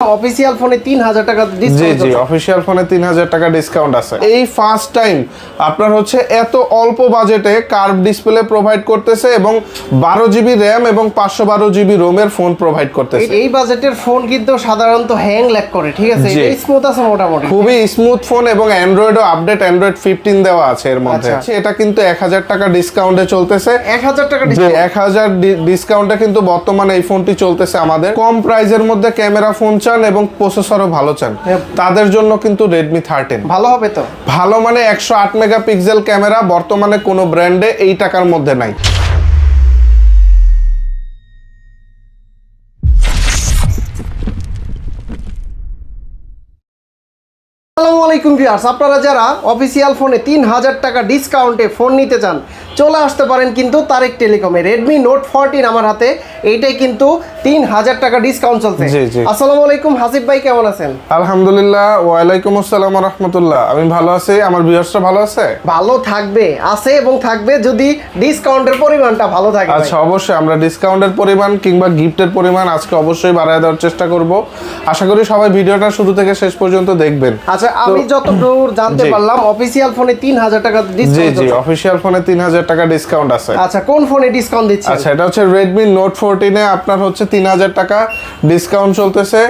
Official ফোনে তিন হাজার টাকা ডিসকাউন্ট জি জি অফিসিয়াল ফোনে তিন হাজার টাকা ডিসকাউন্ট আছে। এই ফার্স্ট টাইম আপনার হচ্ছে এত অল্প বাজেটে কার্ভ ডিসপ্লে প্রোভাইড করতেছে এবং বারো জিবি র্যাম এবং পাঁচশো বারো জিবি রোমের ফোন প্রোভাইড করতেছে। এই বাজেটের ফোন কিন্তু সাধারণত হ্যাং ল্যাক করে ঠিক আছে? জি। স্মুথ আছে মোটামুটি। খুবই স্মুথ ফোন এবং অ্যান্ড্রয়েডও আপডেট অ্যান্ড্রয়েড ফিফটিন দেওয়া আছে এর মধ্যে। আচ্ছা। এটা কিন্তু এক হাজার টাকা ডিসকাউন্টে চলতেছে। এক হাজার টাকা যে ডিসকাউন্ট এক হাজার ডিসকাউন্টে কিন্তু বর্তমানে এই ফোনটি চলতেছে আমাদের। কম প্রাইজের মধ্যে ক্যামেরা ফোন চান এবং প্রসেসরও ভালো চান হ্যাঁ। তাদের জন্য কিন্তু রেডমি থার্টিন ভালো হবে তো। ভালো মানে একশো আট মেগাপিক্সেল ক্যামেরা বর্তমানে কোনো ব্র্যান্ডে এই টাকার মধ্যে নাই। আসসালামু আলাইকুম ভিউয়ার্স আপনারা যারা অফিসিয়াল ফোনে তিন হাজার টাকা ডিসকাউন্টে ফোন নিতে চান চলে আসতে পারেন কিন্তু তারেক টেলিকমে। রেডমি নোট ফোরটিন আমার হাতে এইটাই কিন্তু তিন হাজার টাকা ডিসকাউন্ট চলছে। জি, জি। আসসালামু আলাইকুম হাসিফ ভাই কেমন আছেন? আলহামদুলিল্লাহ ওয়ালাইকুম আসসালাম রহমতুল্লাহ। আমি ভালো আছি আমার ভিউয়ার্সরা ভালো আছে? ভালো থাকবে আছে এবং থাকবে যদি ডিসকাউন্টের পরিমাণটা ভালো থাকে আচ্ছা অবশ্যই আমরা ডিসকাউন্টের পরিমাণ কিংবা গিফটের পরিমাণ আজকে অবশ্যই বাড়ায় দেওয়ার চেষ্টা করব। আশা করি সবাই ভিডিওটা শুরু থেকে শেষ পর্যন্ত দেখবেন। আচ্ছা আমি যতদূর জানতে পারলাম অফিসিয়াল ফোনে তিন হাজার টাকা জি ডিসকাউন্ট জি অফিসিয়াল ফোনে তিন হাজার টাকা ডিসকাউন্ট আছে। আচ্ছা কোন ফোনে ডিসকাউন্ট দিচ্ছে আচ্ছা এটা হচ্ছে রেডমি নোট ফোরটিনে আপনার হচ্ছে তিন হাজার টাকা ডিসকাউন্ট চলতেছে।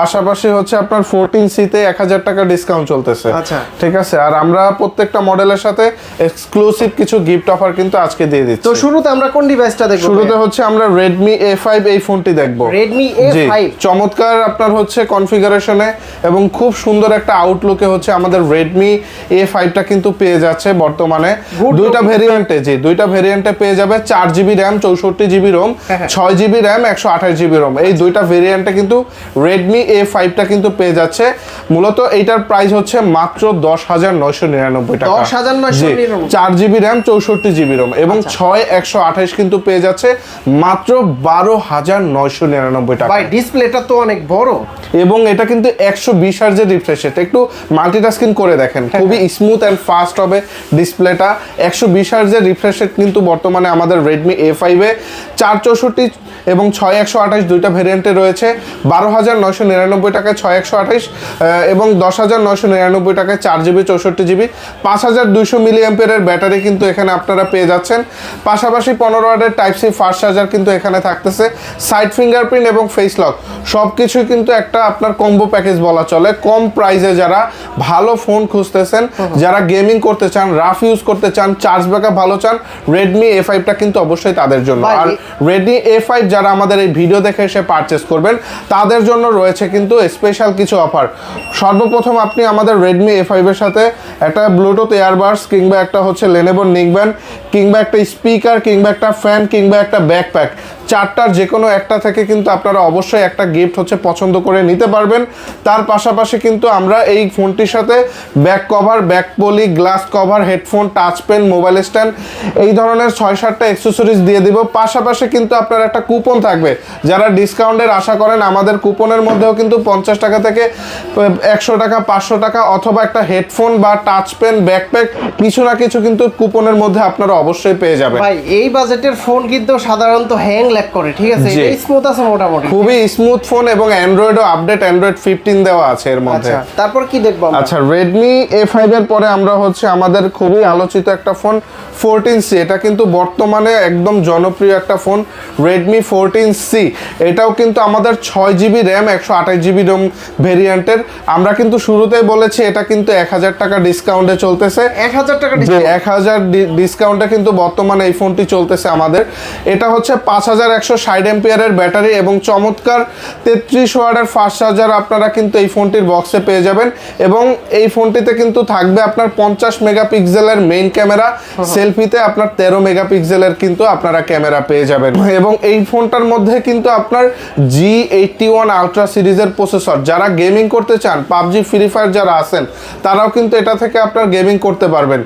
পাশাপাশি হচ্ছে আপনার ফোরটিন সিতে এক হাজার টাকা ডিসকাউন্ট চলতেছে। আচ্ছা। ঠিক আছে? আর আমরা প্রত্যেকটা মডেলের সাথে এক্সক্লুসিভ কিছু গিফট অফার কিন্তু আজকে দিয়ে দিচ্ছি। তো শুরুতে আমরা কোন ডিভাইসটা দেখব শুরুতে হচ্ছে আমরা এ ফাইভ এই ফোনটি দেখব। এ জি ফাইভ চমৎকার আপনার হচ্ছে কনফিগারেশনে এবং খুব সুন্দর একটা আউটলুকে হচ্ছে আমাদের রেডমি এ ফাইভটা কিন্তু পেয়ে যাচ্ছে বর্তমানে। দুইটা। ভেরিয়েন্টে জি দুইটা ভেরিয়েন্টে পেয়ে যাবে চার জিবি র্যাম চৌষট্টি জিবি রোম হ্যাঁ, হ্যাঁ। ছয় জিবি র্যাম একশো আঠাশ জিবি রোম এই দুইটা ভেরিয়েন্টে কিন্তু রেডমি এ ফাইভটা কিন্তু পেয়ে যাচ্ছে। মূলত এইটার প্রাইস হচ্ছে মাত্র দশ হাজার নয়শো নিরানব্বই টাকা। 10,999 চার জিবি র্যাম চৌষট্টি জিবি রোম এবং আচ্ছা। ছয় একশো আঠাশ কিন্তু পেয়ে যাচ্ছে মাত্র বারো হাজার নয়শো নিরানব্বই টাকা। ভাই ডিসপ্লেটা তো অনেক বড়। এবং এটা কিন্তু একশো বিশ হার্জের রিফ্রেশ রেট একটু মাল্টিটাস্কিং করে দেখেন। হ্যাঁ, খুবই স্মুথ অ্যান্ড ফাস্ট হবে ডিসপ্লেটা। একশো বিশ হার্জের রিফ্রেশ কিন্তু বর্তমানে আমাদের রেডমি এ ফাইভে চার চৌষট্টি এবং ছয় একশো আঠাশ দুইটা ভেরিয়েন্টে রয়েছে। বারো হাজার নয়শো নিরানব্বই টাকায় ছয় একশো আঠাশ এবং দশ হাজার নয়শো নিরানব্বই টাকায় চার জিবি, চৌষট্টি জিবি। পাঁচ হাজার দুইশো মিলি অ্যাম্পিয়ারের ব্যাটারি কিন্তু এখানে আপনারা পেয়ে যাচ্ছেন। পাশাপাশি পনেরো ওয়াটের টাইপ সি ফাস্ট চার্জার কিন্তু এখানে থাকতেছে। সাইড ফিঙ্গারপ্রিন্ট এবং ফেস লক সব কিছুই কিন্তু একটা আপনার কম্বো প্যাকেজ বলা চলে। কম প্রাইসে যারা ভালো ফোন খুঁজতেছেন যারা গেমিং করতে চান রাফ ইউজ করতে চান চার্জ ব্যাকআপ ভালো চান রেডমি এ ফাইভটা কিন্তু অবশ্যই তাদের জন্য। আর রেডমি এ ফাইভ যারা আমাদের এই ভিডিও দেখে এসে পারচেস করবেন তাদের জন্য রয়েছে কিন্তু স্পেশাল কিছু অফার সর্বপ্রথম আপনি আমাদের রেডমি এ ফাইভের সাথে একটা ব্লুটুথ এয়ারবাডস কিংবা একটা হচ্ছে লেনেভো নিকব্যান্ড কিংবা একটা স্পিকার কিংবা একটা ফ্যান কিংবা একটা ব্যাকপ্যাক চারটার যে কোনো একটা থেকে কিন্তু আপনারা অবশ্যই একটা গিফট হচ্ছে পছন্দ করে নিতে পারবেন। তার পাশাপাশি কিন্তু আমরা এই ফোনটির সাথে back cover back poly glass cover headphone touch pen mobile stand এই ধরনের ছয় সাতটা অ্যাক্সেসরিজ দিয়ে দিব। পাশাপাশি কিন্তু আপনার একটা কুপন থাকবে। যারা ডিসকাউন্টের আশা করেন, আমাদের কুপনের মধ্যেও কিন্তু পঞ্চাশ টাকা থেকে একশো টাকা, পাঁচশো টাকা অথবা একটা হেডফোন বা টাচ পেন ব্যাকপ্যাক কিছু না কিছু কিন্তু কুপনের মধ্যে আপনারা অবশ্যই পেয়ে যাবেন। এই বাজেটের ফোন কিন্তু সাধারণত হ্যাং ল্যাক করে ঠিক আছে? এটা স্মুথ আছে মোটামুটি। খুবই স্মুথ ফোন এবং অ্যান্ড্রয়েডও আপডেট অ্যান্ড্রয়েড ফিফটিন দেওয়া আছে এর মধ্যে। আচ্ছা তারপর কি দেখব আমরা? আচ্ছা রেডমি এ ফাইভ এর পরে আমরা হচ্ছে আমাদের খুবই আলোচিত একটা ফোন ফোরটিন সি এটা কিন্তু বর্তমানে একদম জনপ্রিয় একটা ফোন রেডমি ফোরটিন সি। এটাও কিন্তু আমাদের ছয় জিবি র্যাম একশো আঠাশ জিবি রোম ভেরিয়েন্টের। আমরা কিন্তু শুরুতেই বলেছি এটা কিন্তু এক হাজার টাকা ডিসকাউন্টে চলতেছে। এক হাজার টাকা এক হাজার ডিসকাউন্টে কিন্তু বর্তমানে এই ফোনটি চলতেছে আমাদের। এটা হচ্ছে পাঁচ হাজার একশো ষাট এম্পিয়ারের ব্যাটারি এবং চমৎকার তেত্রিশ ওয়ার্ডের ফাস্ট চার্জার আপনারা কিন্তু এই ফোনটির বক্সে পেয়ে যাবেন। এবং এই ফোনটিতে কিন্তু থাকবে আপনার পঞ্চাশ মেগাপিক্সেলের মেইন ক্যামেরা সেলফিতে আপনার তেরো মেগাপিক্সেলের কিন্তু আপনারা ক্যামেরা পেয়ে যাবেন। এবং এই ফোনটার মধ্যে কিন্তু আপনার জি এইটটি ওয়ান আলট্রা সিরিজের প্রসেসর যারা গেমিং করতে চান পাবজি ফ্রি ফায়ার যারা আছেন তারাও কিন্তু এটা থেকে আপনার গেমিং করতে পারবেন।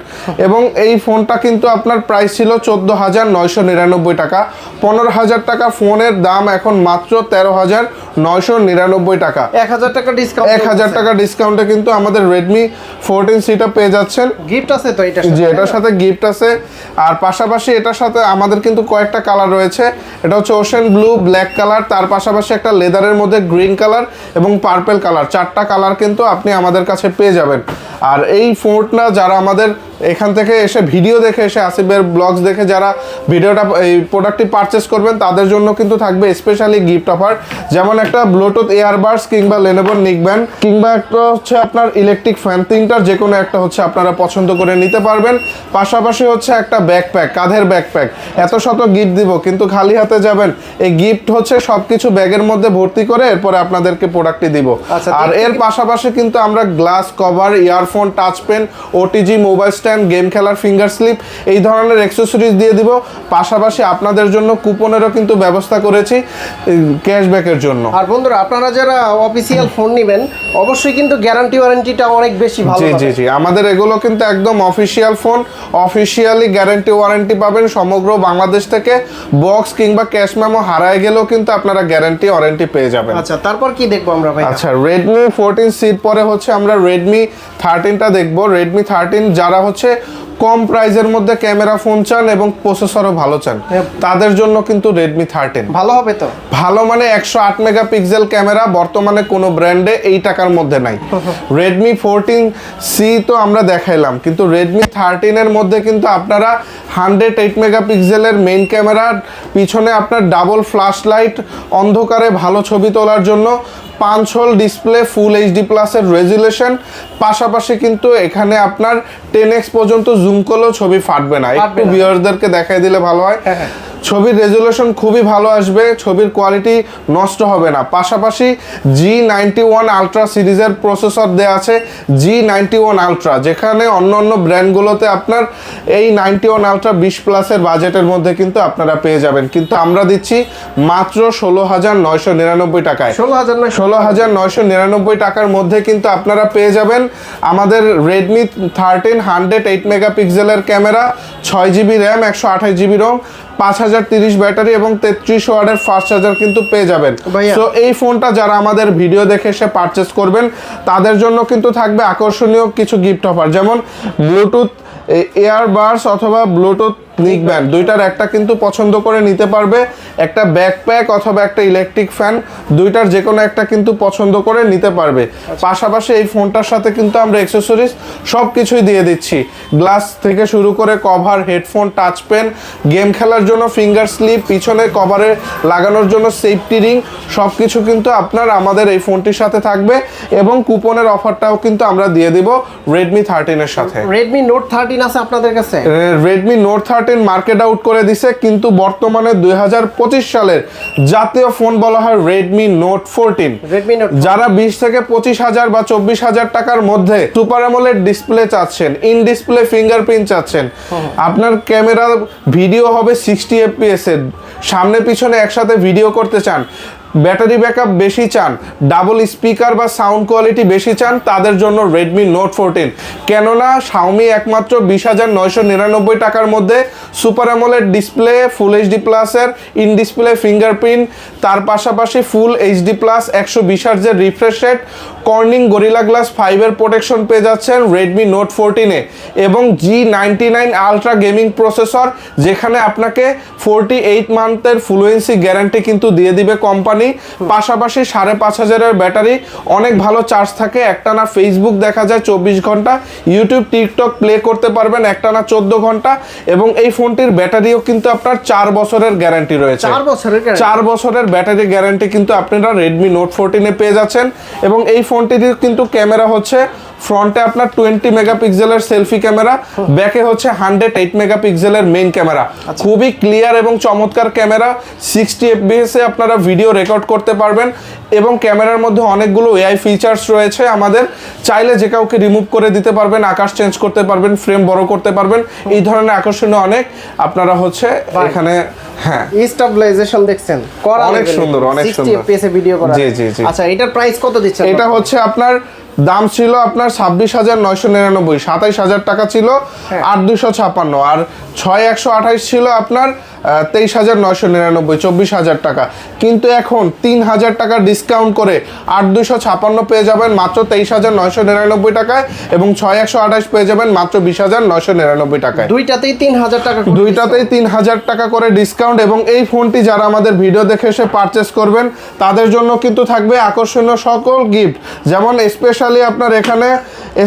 এবং এই ফোনটা কিন্তু আপনার প্রাইস ছিল চোদ্দ হাজার নয়শো নিরানব্বই টাকা। পনেরো হাজার টাকা ফোনের দাম এখন মাত্র তেরো হাজার নয়শো নিরানব্বই টাকা। এক হাজার টাকা ডিসকাউন্ট এক হাজার টাকা ডিসকাউন্টে কিন্তু আমাদের রেডমি ফোরটিন সিটা পেয়ে যাচ্ছেন। গিফট আছে তো এটা যে এটার সাথে গিফট আছে। আর পাশাপাশি এটার সাথে আমাদের কিন্তু কয়েকটা কালার রয়েছে। এটা হচ্ছে ওশেন ব্লু ব্ল্যাক কালার তার পাশাপাশি একটা লেদারের মধ্যে গ্রিন কালার এবং পার্পেল কালার চারটা কালার কিন্তু আপনি আমাদের কাছে পেয়ে যাবেন। আর এই ফোনটা যারা আমাদের এখান থেকে এসে ভিডিও দেখে, এসে আসিফের ব্লগস দেখে যারা ভিডিওটা এই প্রোডাক্টটি পারচেস করবেন, তাদের জন্য কিন্তু থাকবে স্পেশালি গিফট অফার যেমন একটা ব্লুটুথ এয়ারবাডস কিংবা লেনোভোর নিকব্যান্ড কিংবা একটা হচ্ছে আপনার ইলেকট্রিক ফ্যান তিনটার যে কোনো একটা হচ্ছে আপনারা পছন্দ করে নিতে পারবেন। পাশাপাশি হচ্ছে একটা ব্যাকপ্যাক কাঁধের ব্যাকপ্যাক এত শত গিফট দিব কিন্তু খালি হাতে যাবেন। এই গিফট হচ্ছে সবকিছু ব্যাগের মধ্যে ভর্তি করে এরপরে আপনাদেরকে প্রোডাক্টটি দিব। আচ্ছা, আর এর পাশাপাশি কিন্তু আমরা glass cover earphone touch pen OTG mobile stand game খেলার ফিঙ্গার স্লিপ এই ধরনের অ্যাক্সেসরিজ দিয়ে দিব। পাশাপাশি আপনাদের জন্য কুপনেরও কিন্তু ব্যবস্থা করেছি ক্যাশব্যাকের জন্য। আর বন্ধুরা আপনারা যারা অফিসিয়াল ফোন নেবেন অবশ্যই কিন্তু গ্যারান্টি ওয়ারেন্টিটা অনেক বেশি ভালো জি জি জি। আমাদের এগুলো কিন্তু একদম official phone officially guarantee warranty পাবেন। সমগ্র বাংলাদেশ থেকে বক্স কিংবা ক্যাশ মেমো হারায় গেলেও কিন্তু আপনারা গ্যারেন্টি ওয়ারেন্টি পেয়ে যাবেন। আচ্ছা তারপর কি দেখব আমরা ভাই আচ্ছা রেডমি ফোরটিন সিট পরে হচ্ছে আমরা রেডমি থার্টিনটা দেখব। রেডমি থার্টিন যারা হচ্ছে কম প্রাইজের মধ্যে ক্যামেরা ফোন চান এবং প্রসেসরও ভালো চান। হ্যাঁ। তাদের জন্য কিন্তু রেডমি থার্টিন ভালো হবে তো? ভালো মানে একশো আট মেগাপিক্সেল ক্যামেরা বর্তমানে কোনো ব্র্যান্ডে এই টাকার মধ্যে নাই। রেডমি ফোরটিন সি তো আমরা দেখাইলাম কিন্তু রেডমি থার্টিনের মধ্যে কিন্তু আপনারা হান্ড্রেড এইট মেগাপিক্সেলের মেইন ক্যামেরা পিছনে আপনার ডাবল ফ্ল্যাশ লাইট অন্ধকারে ভালো ছবি তোলার জন্য পাঁচ হোল ডিসপ্লে ফুল এইচডি প্লাসের রেজুলেশন পাশাপাশি কিন্তু এখানে আপনার টেন এক্স পর্যন্ত জুম করলেও ছবি ফাটবে না একটু। ভিউয়ারদেরকে দেখাই দিলে ভালো হয় হ্যাঁ, হ্যাঁ। ছবির রেজুলেশন খুবই ভালো আসবে ছবির কোয়ালিটি নষ্ট হবে না। পাশাপাশি জি নাইনটি ওয়ান আলট্রা সিরিজের প্রসেসর দেওয়া আছে জি নাইনটি ওয়ান আলট্রা যেখানে অন্য অন্য ব্র্যান্ডগুলোতে আপনার এই নাইনটি ওয়ান আলট্রা বিশ প্লাসের বাজেটের মধ্যে কিন্তু আপনারা পেয়ে যাবেন। কিন্তু আমরা দিচ্ছি মাত্র ষোলো হাজার নয়শো নিরানব্বই টাকায়। ষোলো হাজার ষোলো হাজার নয়শো নিরানব্বই টাকার মধ্যে কিন্তু আপনারা পেয়ে যাবেন আমাদের রেডমি থার্টিন হান্ড্রেড এইট মেগাপিক্সেলের ক্যামেরা ছয় জিবি র্যাম একশো আঠাশ জিবি রোম পাঁচ হাজার তিরিশ ব্যাটারি এবং তেত্রিশ ওয়ার্ডের ফার্স্ট চার্জার কিন্তু পেয়ে যাবেন। তো এই ফোনটা যারা আমাদের ভিডিও দেখে এসে পারচেস করবেন তাদের জন্য কিন্তু থাকবে আকর্ষণীয় কিছু গিফট অফার যেমন ব্লুটুথ এয়ারবাডস অথবা ব্লুটুথ নিক ব্যান্ড দুইটার একটা কিন্তু পছন্দ করে নিতে পারবে। একটা ব্যাকপ্যাক অথবা একটা ইলেকট্রিক ফ্যান দুইটার যে কোনো একটা কিন্তু পছন্দ করে নিতে পারবে। পাশাপাশি এই ফোনটার সাথে কিন্তু আমরা অ্যাক্সেসরিজ সব কিছুই দিয়ে দিচ্ছি। গ্লাস থেকে শুরু করে cover headphone touch pen game খেলার জন্য ফিঙ্গার স্লিপ পিছনে কভারে লাগানোর জন্য সেফটি রিং সব কিছু কিন্তু আপনার আমাদের এই ফোনটির সাথে থাকবে এবং কুপনের অফারটাও কিন্তু আমরা দিয়ে দিব রেডমি থার্টিনের সাথে। রেডমি নোট থার্টিন আছে আপনাদের কাছে? Redmi Note thirteen market out করে দিছে কিন্তু বর্তমানে দুই হাজার পঁচিশ সালের জাতীয় ফোন বলা হয় রেডমি নোট ফোরটিন যারা বিশ থেকে পঁচিশ হাজার বা চব্বিশ হাজার টাকার মধ্যে সুপার অ্যামোলেড ডিসপ্লে চাচ্ছেন ইন ডিসপ্লে ফিঙ্গারপ্রিন্ট চাচ্ছেন আপনার ক্যামেরা ভিডিও হবে সিক্সটি এফপিএস এর। সামনে পিছনে একসাথে ভিডিও করতে চান। ব্যাটারি ব্যাকআপ বেশি চান, ডাবল স্পিকার বা সাউন্ড কোয়ালিটি বেশি চান, তাদের জন্য রেডমি নোট ফোরটিন কেননা শাওমি একমাত্র বিশ হাজার নয়শো নিরানব্বই টাকার মধ্যে super AMOLED display full HD প্লাসের ইন ডিসপ্লে ফিঙ্গারপ্রিন্ট তার পাশাপাশি ফুল এইচডি প্লাস একশো বিশ হার্জের refresh rate Corning Gorilla glass ফাইভের প্রোটেকশন পেয়ে যাচ্ছেন রেডমি নোট ফোরটিনে এবং G ninety nine ultra gaming processor যেখানে আপনাকে ফোরটি এইট মান্থের ফ্লুয়েন্সি গ্যারান্টি কিন্তু দিয়ে দিবে কোম্পানি পাশাপাশি সাড়ে পাঁচ হাজারের ব্যাটারি। অনেক ভালো চার্জ থাকে। একটানা ফেসবুক দেখা যায় চব্বিশ ঘণ্টা ইউটিউব টিকটক প্লে করতে পারবেন একটানা চোদ্দ ঘণ্টা এবং এই ফোনটির ব্যাটারিও কিন্তু আপনার চার বছরের গ্যারান্টি রয়েছে। চার বছরের চার বছরের ব্যাটারি গ্যারান্টি কিন্তু আপনারা রেডমি নোট ফোরটিনে পেয়ে যাচ্ছেন এবং এই ফোনটির কিন্তু ক্যামেরা হচ্ছে ফ্রন্টে আপনার টোয়েন্টি মেগাপিক্সেলের সেলফি ক্যামেরা ব্যাকে হচ্ছে হান্ড্রেড এইট মেগাপিক্সেলের মেইন ক্যামেরা। খুবই ক্লিয়ার এবং চমৎকার ক্যামেরা সিক্সটি এফবিএস এ আপনারা ভিডিও রেকর্ড করতে পারবেন এবং ক্যামেরার মধ্যে অনেকগুলো এআই ফিচার্স রয়েছে আমাদের। চাইলে যে কাউকে রিমুভ করে দিতে পারবেন আকাশ চেঞ্জ করতে পারবেন ফ্রেম বড় করতে পারবেন এই ধরনের আকর্ষণীয় অনেক আপনারা হচ্ছে এখানে হ্যাঁ। স্টাবলাইজেশন দেখছেন অনেক সুন্দর, অনেক সুন্দর। fps ভিডিও করা। জি, জি, জি। আচ্ছা এটার প্রাইস কত দিচ্ছেন এটা হচ্ছে আপনার দাম ছিল আপনার ছাব্বিশ হাজার নয়শো নিরানব্বই সাতাইশ হাজার টাকা ছিল হ্যাঁ। আট দুশো ছাপান্ন আর ছয় একশো আঠাইশ ছিল আপনার তেইশ হাজার নয়শো নিরানব্বই চব্বিশ হাজার টাকা। কিন্তু এখন তিন হাজার টাকা ডিসকাউন্ট করে আট দুশো ছাপান্ন পেয়ে যাবেন মাত্র তেইশ হাজার নয়শো নিরানব্বই টাকায় এবং ছয় একশো আঠাশ পেয়ে যাবেন মাত্র বিশ হাজার নয়শো নিরানব্বই টাকায়। দুইটাতেই তিন হাজার টাকা দুইটাতেই তিন হাজার টাকা করে ডিসকাউন্ট এবং এই ফোনটি যারা আমাদের ভিডিও দেখে এসে পারচেস করবেন তাদের জন্য কিন্তু থাকবে আকর্ষণীয় সকল গিফট যেমন স্পেশালি আপনার এখানে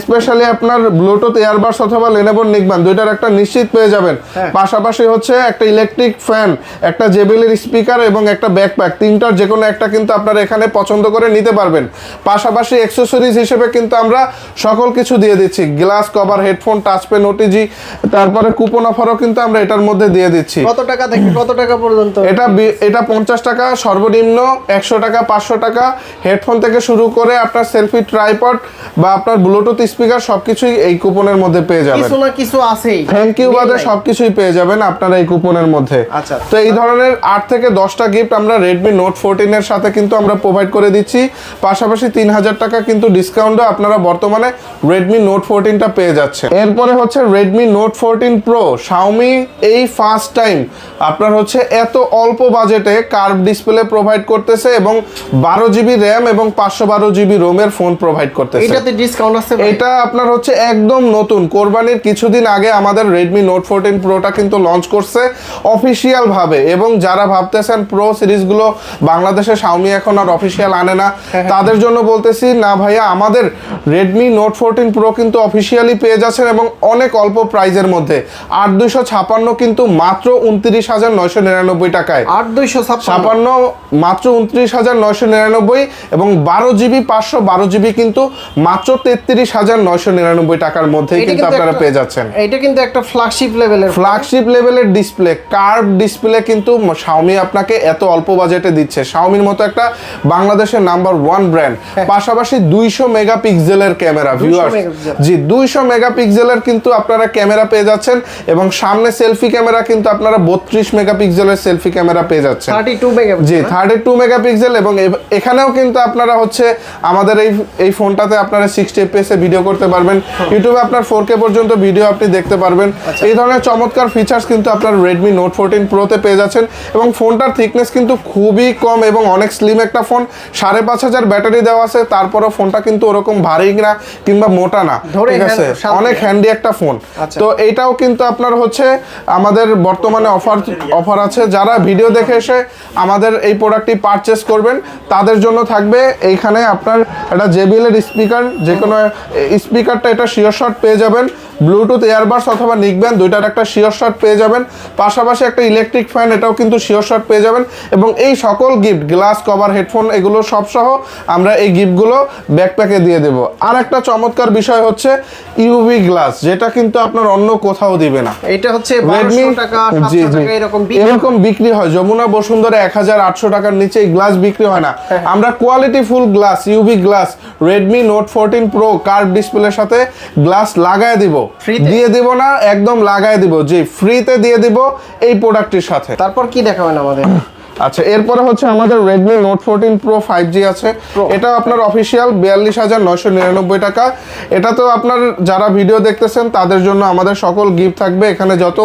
স্পেশালি আপনার ব্লুটুথ ইয়ারবাডস অথবা লেনেবোর নিকবান দুইটার একটা নিশ্চিত পেয়ে যাবেন। হ্যাঁ। পাশাপাশি হচ্ছে একটা ইলেকট্রিক ফ্যান একটা জেবিলের স্পিকার এবং একটা ব্যাকপ্যাক তিনটার যে কোনো একটা কিন্তু আপনারা এখানে পছন্দ করে নিতে পারবেন। পাশাপাশি অ্যাক্সেসরিজ হিসেবে কিন্তু আমরা সকল কিছু দিয়ে দিচ্ছি। Glass cover headphone touch pen OTG তারপরে কুপন অফারও কিন্তু আমরা এটার মধ্যে দিয়ে দিচ্ছি। কত টাকা থেকে কত টাকা পর্যন্ত? এটা এটা পঞ্চাশ টাকা সর্বনিম্ন একশো টাকা পাঁচশো টাকা। হেডফোন থেকে শুরু করে আপনার সেলফি ট্রাইপড বা আপনার ব্লুটুথ স্পিকার সবকিছুই এই কুপনের মধ্যে পেয়ে যাবেন। কিছু না কিছু আছেই। থ্যাংক ইউ বাদে। সবকিছুই পেয়ে যাবেন আপনারা এই কুপনের মধ্যে। আচ্ছা। তো এই ধরনের আট থেকে দশটা গিফট আমরা রেডমি নোট ফোরটিন এর সাথে কিন্তু আমরা প্রোভাইড করে দিচ্ছি। পাশাপাশি তিন হাজার টাকা কিন্তু ডিসকাউন্টও আপনারা বর্তমানে রেডমি নোট ফোরটিনটা পেয়ে যাচ্ছে এরপরে হচ্ছে Redmi Note fourteen pro Xiaomi এই ফার্স্ট টাইম আপনার হচ্ছে এত অল্প বাজেটে কার্ভ ডিসপ্লে প্রোভাইড করতেছে এবং বারো জিবি র্যাম এবং পাঁচশো বারো জিবি রোমের ফোন প্রোভাইড করতেছে। এটাতে ডিসকাউন্ট আছে এটা আপনার হচ্ছে একদম নতুন। কোরবানির কিছুদিন আগে আমাদের রেডমি নোট ফোরটিন প্রোটা কিন্তু লঞ্চ করছে। অফিসিয়াল ভাবে এবং যারা ভাবতেছেন প্রো সিরিজগুলো বাংলাদেশে শাওমি এখন আর অফিসিয়াল আনে না তাদের জন্য বলতেছি না ভাইয়া আমাদের রেডমি নোট ফোরটিন প্রো কিন্তু অফিসিয়ালি পেয়ে যাচ্ছেন এবং অনেক অল্প প্রাইজের মধ্যে। আট দুইশো ছাপান্ন কিন্তু মাত্র উনত্রিশ হাজার নয়শো নিরানব্বই টাকায়। আট দুইশো ছাপান্ন মাত্র উনত্রিশ হাজার নয়শো নিরানব্বই এবং বারো জিবি পাঁচশো বারো জিবি কিন্তু মাত্র তেত্রিশ হাজার নয়শো নিরানব্বই টাকার মধ্যে এটা কিন্তু আপনারা পেয়ে যাচ্ছেন। এটা কিন্তু একটা ফ্ল্যাগশিপ লেভেলের ফ্ল্যাগশিপ লেভেলের ডিসপ্লে কার্ভ ডিসপ্লে কিন্তু শাওমি আপনাকে এত অল্প বাজেটে দিচ্ছে। শাওমির মতো একটা বাংলাদেশের নাম্বার ওয়ান ব্র্যান্ড। পাশাপাশি দুইশো মেগাপিক্সেলের ক্যামেরা ভিউয়ার্স জি দুইশো মেগাপিক্সেলের কিন্তু আপনারা ক্যামেরা পেয়ে যাচ্ছেন এবং সামনে সেলফি ক্যামেরা কিন্তু আপনারা বত্রিশ মেগাপিক্সেলের সেলফি ক্যামেরা পেয়ে যাচ্ছেন। Thirty two mega G thirty two megapixel এবং এখানেও কিন্তু আপনারা হচ্ছে আমাদের এই এই ফোনটাতে আপনারা সিক্সটি এফপিএস এ ভিডিও করতে পারবেন। ইউটিউবে আপনার ফোর কে পর্যন্ত ভিডিও আপনি দেখতে পারবেন। এই ধরনের চমৎকার ফিচার্স কিন্তু আপনার রেডমি নোট ফোরটিন প্রোতে পেয়ে যাচ্ছেন এবং ফোনটার থিকনেস কিন্তু খুবই কম এবং অনেক স্লিম একটা ফোন সাড়ে পাঁচ হাজার ব্যাটারি দেওয়া আছে তারপরও ফোনটা কিন্তু ওরকম ভারী না কিংবা মোটা না ঠিক আছে। অনেক হ্যান্ডি একটা ফোন আচ্ছা। তো এইটাও কিন্তু আপনার হচ্ছে আমাদের বর্তমানে অফার অফার আছে। যারা ভিডিও দেখে এসে আমাদের এই প্রোডাক্টটি পারচেস করবেন তাদের জন্য থাকবে এইখানে আপনার একটা জেবিএল এর স্পিকার যে কোনো স্পিকারটা এটা শিওর শট পেয়ে যাবেন। ব্লুটুথ এয়ারবাস অথবা নিকব্যান্ড দুইটার একটা শিওর শট পেয়ে যাবেন। পাশাপাশি একটা ইলেকট্রিক ফ্যান এটাও কিন্তু শিওর শট পেয়ে যাবেন। এবং এই সকল গিফট গ্লাস কভার হেডফোন এগুলো সবসহ আমরা এই গিফটগুলো ব্যাকপ্যাকে দিয়ে দেবো। আর একটা চমৎকার বিষয় হচ্ছে ইউভি গ্লাস যেটা কিন্তু আপনার অন্য কোথাও দিবে না। এটা হচ্ছে রেডমি বারোশো টাকা জি সাতশো জি টাকা এরকম বিক্রি এরকম বিক্রি হয়। যমুনা বসুন্ধরা এক হাজার আটশো টাকার নিচে এই গ্লাস বিক্রি হয় না। আমরা quality full glass UV glass Redmi Note fourteen pro curve ডিসপ্লের সাথে গ্লাস লাগায় দিব। দিয়ে দিব না একদম লাগায় দিব। যে ফ্রিতে দিয়ে দিব এই প্রোডাক্টটির সাথে। তারপর কি দেখাবেন আমাদের? আচ্ছা এরপরে হচ্ছে আমাদের Note fourteen pro five G আছে। Pro। এটা আপনার অফিসিয়াল বিয়াল্লিশ হাজার নয়শো নিরানব্বই টাকা। এটা তো আপনার যারা ভিডিও দেখতেছেন তাদের জন্য আমাদের সকল গিফট থাকবে। এখানে যত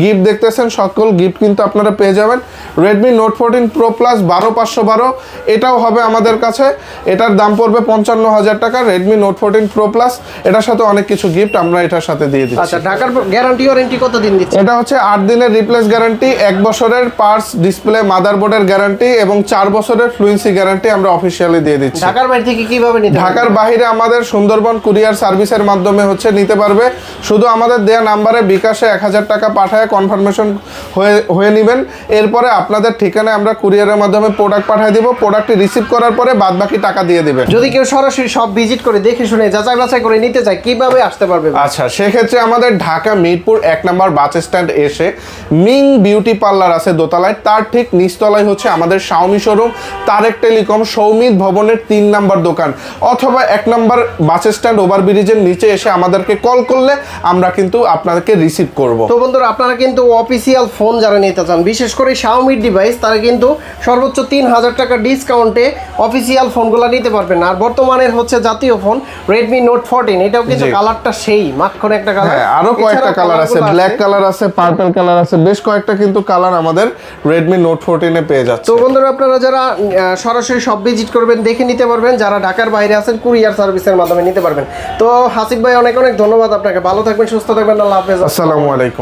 গিফট দেখতেছেন সকল গিফট কিন্তু আপনারা পেয়ে যাবেন। Redmi Note fourteen pro plus বারো পাঁচশো বারো এটাও হবে আমাদের কাছে। এটার দাম পড়বে পঞ্চান্ন হাজার টাকা Redmi Note fourteen pro plus এটার সাথে অনেক কিছু গিফট আমরা এটার সাথে দিয়ে দিচ্ছি। আচ্ছা ঢাকার গ্যারান্টি ওয়ারেন্টি কত দিন দিচ্ছে এটা হচ্ছে আট দিনের রিপ্লেস গ্যারান্টি এক বছরের পার্টস ডিসপ্লে মাদারবোর্ডের গ্যারান্টি এবং চার বছরের ফ্লুয়েন্সি গ্যারান্টি আমরা অফিসিয়ালি দিয়ে দিচ্ছি। ঢাকার বাইরে থেকে কীভাবে নিতে ঢাকার বাইরে আমাদের সুন্দরবন কুরিয়ার সার্ভিসের মাধ্যমে হচ্ছে নিতে পারবে। শুধু আমাদের দেয়া নাম্বারে বিকাশে এক হাজার টাকা পাঠায় কনফার্মেশন হয়ে হয়ে নেবেন। এরপরে আপনাদের ঠিকানায় আমরা কুরিয়ারের মাধ্যমে প্রোডাক্ট পাঠিয়ে দিব। প্রোডাক্টটি রিসিভ করার পরে বাদ বাকি টাকা দিয়ে দিবেন। যদি কেউ সরাসরি সব ভিজিট করে দেখে শুনে যাচাই বাছাই করে নিতে চায় কীভাবে আসতে পারবে? আচ্ছা সেক্ষেত্রে আমাদের ঢাকা মিরপুর এক নম্বর বাস স্ট্যান্ড এসে মিং বিউটি পার্লার আছে দোতলায়। তার ঠিক নিচতলা তলায় হচ্ছে আমাদের Xiaomi showroom Tarek telecom Soumit ভবনের তিন নাম্বার দোকান। অথবা এক নাম্বার বাস স্ট্যান্ড ওভারব্রিজের নিচে এসে আমাদেরকে কল করলে আমরা কিন্তু আপনাদেরকে রিসিভ করব। তো বন্ধুরা আপনারা কিন্তু অফিসিয়াল ফোন যারা নিতে চান বিশেষ করে শাওমির ডিভাইস তারা কিন্তু সর্বোচ্চ তিন হাজার টাকা ডিসকাউন্টে অফিসিয়াল ফোনগুলো নিতে পারবেন। আর বর্তমানের হচ্ছে জাতীয় ফোন রেডমি নোট ফোরটিন এটাও কিন্তু কালারটা সেই মাখন একটা কালার হ্যাঁ আরও কয়েকটা কালার আছে। ব্ল্যাক কালার আছে। পার্পল কালার আছে বেশ কয়েকটা কিন্তু কালার আমাদের রেডমি নোট ফোরটিনে পেয়ে যাচ্ছে। তো বন্ধুরা আপনারা যারা সরাসরি সব ভিজিট করবেন দেখে নিতে পারবেন। যারা ঢাকার বাইরে আছেন কুরিয়ার সার্ভিসের মাধ্যমে নিতে পারবেন। তো হাসিফ ভাই অনেক অনেক ধন্যবাদ আপনাকে। ভালো থাকবেন সুস্থ থাকবেন। আল্লাহ হাফেজ। আসসালামু আলাইকুম।